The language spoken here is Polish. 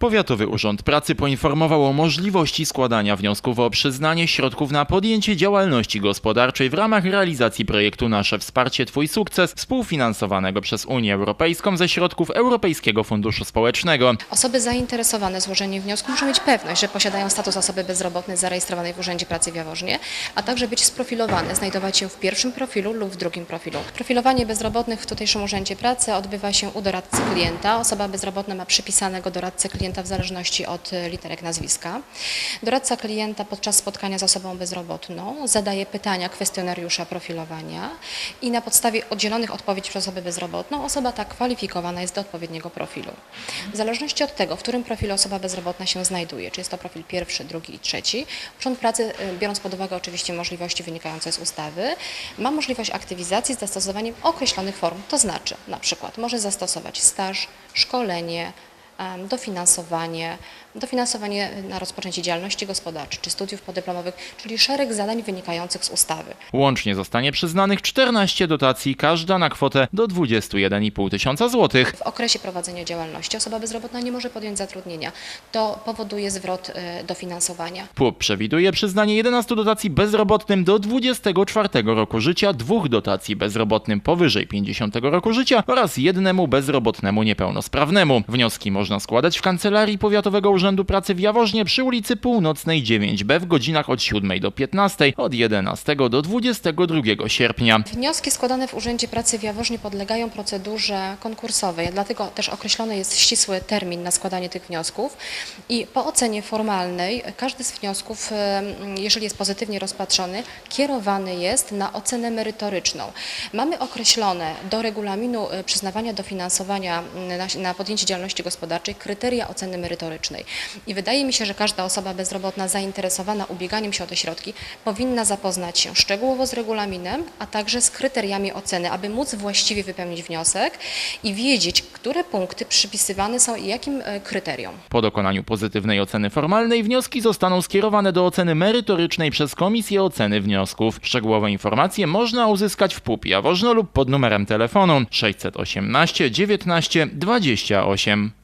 Powiatowy Urząd Pracy poinformował o możliwości składania wniosków o przyznanie środków na podjęcie działalności gospodarczej w ramach realizacji projektu Nasze Wsparcie Twój Sukces, współfinansowanego przez Unię Europejską ze środków Europejskiego Funduszu Społecznego. Osoby zainteresowane złożeniem wniosku muszą mieć pewność, że posiadają status osoby bezrobotnej zarejestrowanej w Urzędzie Pracy w Jaworznie, a także być sprofilowane, znajdować się w pierwszym profilu lub w drugim profilu. Profilowanie bezrobotnych w tutejszym Urzędzie Pracy odbywa się u doradcy klienta. Osoba bezrobotna ma przypisanego doradcę klienta w zależności od e, literek nazwiska. Doradca klienta podczas spotkania z osobą bezrobotną zadaje pytania kwestionariusza profilowania i na podstawie udzielonych odpowiedzi przez osobę bezrobotną osoba ta kwalifikowana jest do odpowiedniego profilu. W zależności od tego, w którym profilu osoba bezrobotna się znajduje, czy jest to profil pierwszy, drugi i trzeci, Urząd Pracy, y, biorąc pod uwagę oczywiście możliwości wynikające z ustawy, ma możliwość aktywizacji z zastosowaniem określonych form, to znaczy na przykład może zastosować staż, szkolenie, dofinansowanie, dofinansowanie na rozpoczęcie działalności gospodarczej czy studiów podyplomowych, czyli szereg zadań wynikających z ustawy. Łącznie zostanie przyznanych 14 dotacji, każda na kwotę do 21,5 tysiąca złotych. W okresie prowadzenia działalności osoba bezrobotna nie może podjąć zatrudnienia. To powoduje zwrot y, dofinansowania. PUB przewiduje przyznanie 11 dotacji bezrobotnym do 24 roku życia, dwóch dotacji bezrobotnym powyżej 50 roku życia oraz jednemu bezrobotnemu niepełnosprawnemu. Wnioski można składać w Kancelarii Powiatowego Urzędu Pracy w Jaworznie przy ulicy Północnej 9b w godzinach od 7 do 15, od 11 do 22 sierpnia. Wnioski składane w Urzędzie Pracy w Jaworznie podlegają procedurze konkursowej, dlatego też określony jest ścisły termin na składanie tych wniosków i po ocenie formalnej każdy z wniosków, jeżeli jest pozytywnie rozpatrzony, kierowany jest na ocenę merytoryczną. Mamy określone do regulaminu e, przyznawania dofinansowania na, na podjęcie działalności gospodarczej kryteria oceny merytorycznej i wydaje mi się, że każda osoba bezrobotna zainteresowana ubieganiem się o te środki powinna zapoznać się szczegółowo z regulaminem, a także z kryteriami oceny, aby móc właściwie wypełnić wniosek i wiedzieć, które punkty przypisywane są i jakim e, kryteriom. Po dokonaniu pozytywnej oceny formalnej wnioski zostaną skierowane do oceny merytorycznej przez Komisję Oceny Wniosków. Szczegółowe informacje można uzyskać w PUP Jaworzno lub pod numerem telefonu 618 19 28.